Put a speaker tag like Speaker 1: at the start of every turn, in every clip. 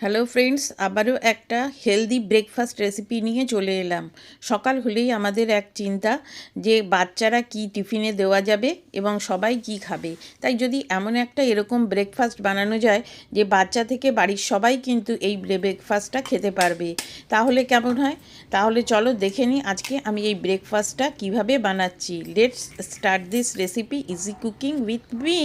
Speaker 1: Hello friends, আবারও একটা healthy breakfast recipe নিয়ে চলে এলাম। সকাল হলেই আমাদের এক চিন্তা যে বাচ্চারা কি টিফিনে দেওয়া যাবে এবং সবাই কি খাবে। তাই যদি এমন একটা এরকম ব্রেকফাস্ট বানানো যায় যে বাচ্চা থেকে বাড়ির সবাই কিন্তু এই ব্রেকফাস্টটা খেতে পারবে। তাহলে কেমন হয়? তাহলে চলো দেখে নিই আজকে আমি এই ব্রেকফাস্টটা কীভাবে বানাচ্ছি। Let's start this recipe easy cooking with me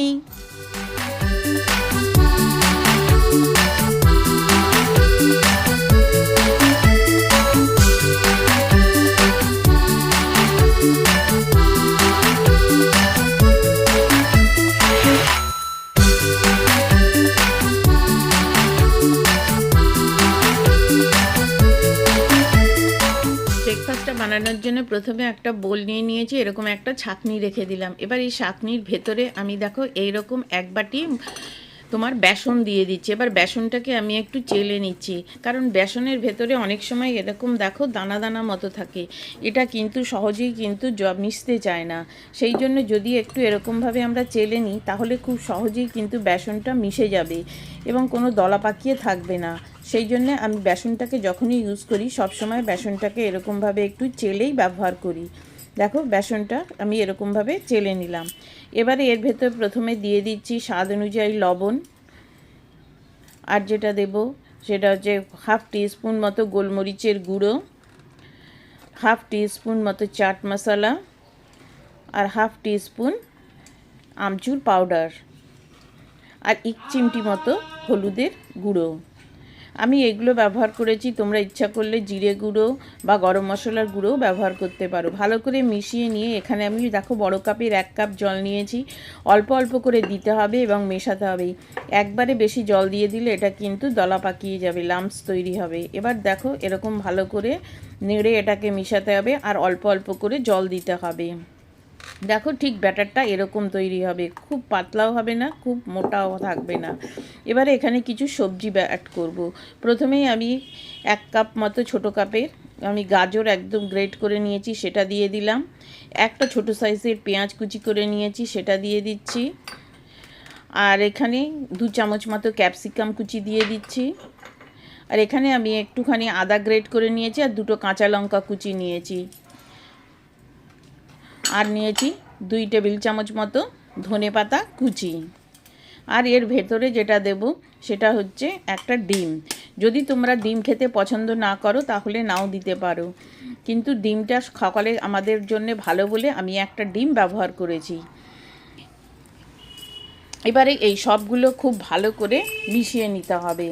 Speaker 1: বানানোর জন্য প্রথমে একটা বোল নিয়ে নিয়েছি, এরকম একটা ছাকনি রেখে দিলাম। এবার এই ছাকনির ভেতরে আমি দেখো এইরকম এক বাটি তোমার বেসন দিয়ে দিচ্ছি। এবার বেসনটাকে আমি একটু চেলে নিচ্ছি, কারণ বেসনের ভেতরে অনেক সময় এরকম দেখো দানা দানা মতো থাকে। এটা কিন্তু সহজেই কিন্তু মিশতে চায় না। সেই জন্য যদি একটু এরকমভাবে আমরা চেলে নিই, তাহলে খুব সহজেই কিন্তু বেসনটা মিশে যাবে এবং কোনো দলা পাকিয়ে থাকবে না। সেই জন্য আমি বেসনটাকে যখনই ইউজ করি, সবসময় বেসনটাকে এরকমভাবে একটু চেলেই ব্যবহার করি। দেখো, বেসনটা আমি এরকমভাবে চেলে নিলাম। এবারে এর ভেতর প্রথমে দিয়ে দিচ্ছি স্বাদ অনুযায়ী লবণ। আর যেটা দেব, সেটা হচ্ছে হাফ স্পুন মতো গোলমরিচের গুঁড়ো হাফ স্পুন মতো চাট মশলা, আর হাফ স্পুন আমচুর পাউডার আর এক চিমটি মতো হলুদের গুঁড়ো। আমি এগুলো ব্যবহার করেছি, তোমরা ইচ্ছা করলে জিরে গুঁড়ো বা গরম মশলার গুঁড়োও ব্যবহার করতে পারো। ভালো করে মিশিয়ে নিয়ে এখানে আমি দেখো বড় কাপের এক কাপ জল নিয়েছি। অল্প অল্প করে দিতে হবে এবং মেশাতে হবে। একবারে বেশি জল দিয়ে দিলে এটা কিন্তু দলা পাকিয়ে যাবে লাম্পস তৈরি হবে। এবার দেখো এরকম ভালো করে নেড়ে এটাকে মিশাতে হবে আর অল্প অল্প করে জল দিতে হবে। দেখো ঠিক ব্যাটারটা এরকম তৈরি হবে, খুব পাতলাও হবে না, খুব মোটাও থাকবে না। এবারে এখানে কিছু সবজি অ্যাড করব। প্রথমেই আমি এক কাপ মতো ছোটো কাপের আমি গাজর একদম গ্রেট করে নিয়েছি, সেটা দিয়ে দিলাম। একটা ছোট সাইজের পেঁয়াজ কুচি করে নিয়েছি, সেটা দিয়ে দিচ্ছি। আর এখানে দু চামচ মতো ক্যাপসিকাম কুচি দিয়ে দিচ্ছি। আর এখানে আমি একটুখানি আদা গ্রেট করে নিয়েছি, আর দুটো কাঁচা লঙ্কা কুচি নিয়েছি। আর নিয়েছি দুই টেবিল চামচ মতো ধনে পাতা কুচি। আর এর ভেতরে যেটা দেব সেটা হচ্ছে একটা ডিম। যদি তোমরা ডিম খেতে পছন্দ না করো তাহলে নাও দিতে পারো। কিন্তু ডিমটা সকালে আমাদের জন্য ভালো বলে আমি একটা ডিম ব্যবহার করেছি। এবারে এই সবগুলো খুব ভালো করে মিশিয়ে নিতে হবে।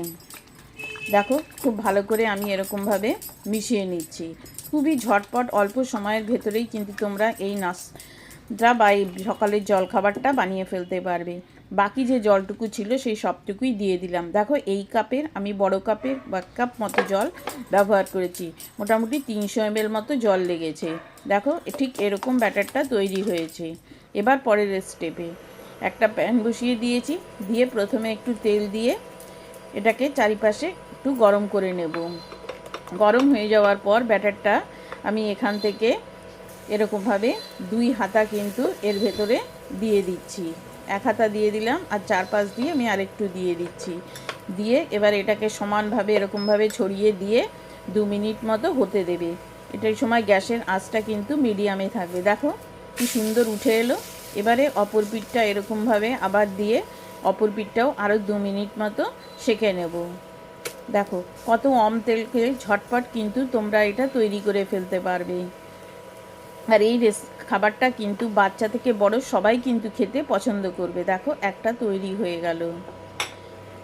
Speaker 1: দেখো, খুব ভালো করে আমি এরকমভাবে মিশিয়ে নিচ্ছি। খুবই ঝটপট অল্প সময়ের ভেতরেই কিন্তু তোমরা এই নাস্তা বা এই সকালের জলখাবারটা বানিয়ে ফেলতে পারবে। বাকি যে জলটুকু ছিল সেই সবটুকুই দিয়ে দিলাম। দেখো, এই কাপের আমি বড় কাপের বা কাপ মতো জল ব্যবহার করেছি। মোটামুটি তিনশো এম মতো জল লেগেছে। দেখো, ঠিক এরকম ব্যাটারটা তৈরি হয়েছে। এবার পরের স্টেপে একটা প্যান বসিয়ে দিয়েছি। দিয়ে প্রথমে একটু তেল দিয়ে এটাকে চারিপাশে একটু গরম করে নেব। গরম হয়ে যাওয়ার পর ব্যাটারটা আমি এখান থেকে এরকমভাবে দুই হাতা কিন্তু এর ভেতরে দিয়ে দিচ্ছি। এক হাতা দিয়ে দিলাম আর চারপাশ দিয়ে আমি আরেকটু দিয়ে দিচ্ছি। দিয়ে এবার এটাকে সমানভাবে এরকমভাবে ছড়িয়ে দিয়ে দু মিনিট মতো হতে দেবে। এটার সময় গ্যাসের আঁচটা কিন্তু মিডিয়ামে থাকবে। দেখো কি সুন্দর উঠে এলো। এবারে অপর পিঠটা এরকমভাবে আবার দিয়ে অপর পিঠটাও আরও দু মিনিট মতো সেঁকে নেব। দেখো, কত অম তেলকে ঝটপট কিন্তু তোমরা এটা তৈরি করে ফেলতে পারবে। আর এই রেস, খাবারটা কিন্তু বাচ্চা থেকে বড় সবাই কিন্তু খেতে পছন্দ করবে। দেখো, একটা তৈরি হয়ে গেল।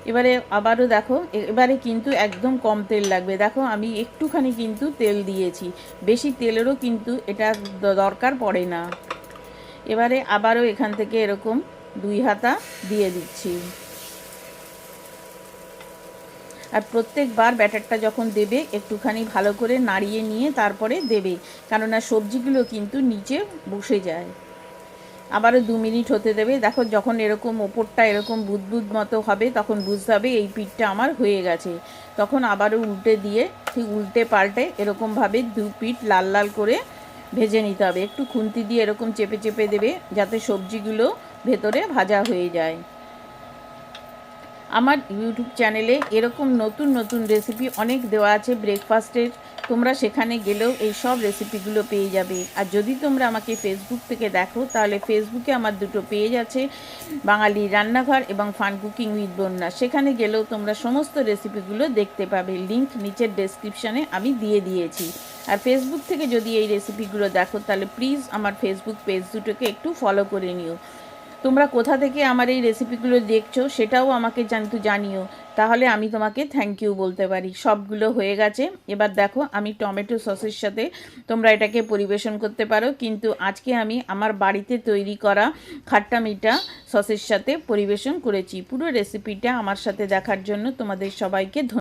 Speaker 1: এবারে আবারও দেখো, এবারে কিন্তু একদম কম তেল লাগবে। দেখো, আমি একটুখানি কিন্তু তেল দিয়েছি। বেশি তেলেরও কিন্তু এটা দরকার পড়ে না। এবারে আবারও এখান থেকে এরকম দুই হাতা দিয়ে দিচ্ছি। আর প্রত্যেকবার ব্যাটারটা যখন দেবে, একটুখানি ভালো করে নাড়িয়ে নিয়ে তারপরে দেবে। কেননা সবজিগুলো কিন্তু নিচে বসে যায়। আবারও দু মিনিট হতে দেবে। দেখো যখন এরকম ওপরটা এরকম বুদবুদ মতো হবে, তখন বুঝতে হবে এই পিঠটা আমার হয়ে গেছে। তখন আবারও উল্টে দিয়ে ঠিক উল্টে পাল্টে এরকমভাবে দু পিঠ লাল লাল করে ভেজে নিতে হবে। একটু খুন্তি দিয়ে এরকম চেপে চেপে দেবে, যাতে সবজিগুলো ভেতরে ভাজা হয়ে যায়। আমার ইউটিউব চ্যানেলে এরকম নতুন নতুন রেসিপি অনেক দেওয়া আছে ব্রেকফাস্টের তোমরা সেখানে গেলেও এই সব রেসিপিগুলো পেয়ে যাবে। আর যদি তোমরা আমাকে ফেসবুক থেকে দেখো, তাহলে ফেসবুকে আমার দুটো পেজ আছে, বাঙালি রান্নাঘর এবং ফান কুকিং উইথ বন্যা। সেখানে গেলেও তোমরা সমস্ত রেসিপিগুলো দেখতে পাবে। লিংক নিচের ডেসক্রিপশানে আমি দিয়ে দিয়েছি। আর ফেসবুক থেকে যদি এই রেসিপিগুলো দেখো, তাহলে প্লিজ আমার ফেসবুক পেজ দুটোকে একটু ফলো করে নিও। তোমরা কোথা থেকে আমার এই রেসিপিগুলো দেখছ সেটাও আমাকে কিন্তু জানিও। তাহলে আমি তোমাকে থ্যাংক ইউ বলতে পারি। সবগুলো হয়ে গেছে। এবার দেখো, আমি টমেটো সসের সাথে তোমরা এটাকে পরিবেশন করতে পারো। কিন্তু আজকে আমি আমার বাড়িতে তৈরি করা খাট্টা মিঠা সসের সাথে পরিবেশন করেছি। পুরো রেসিপিটা আমার সাথে দেখার জন্য তোমাদের সবাইকে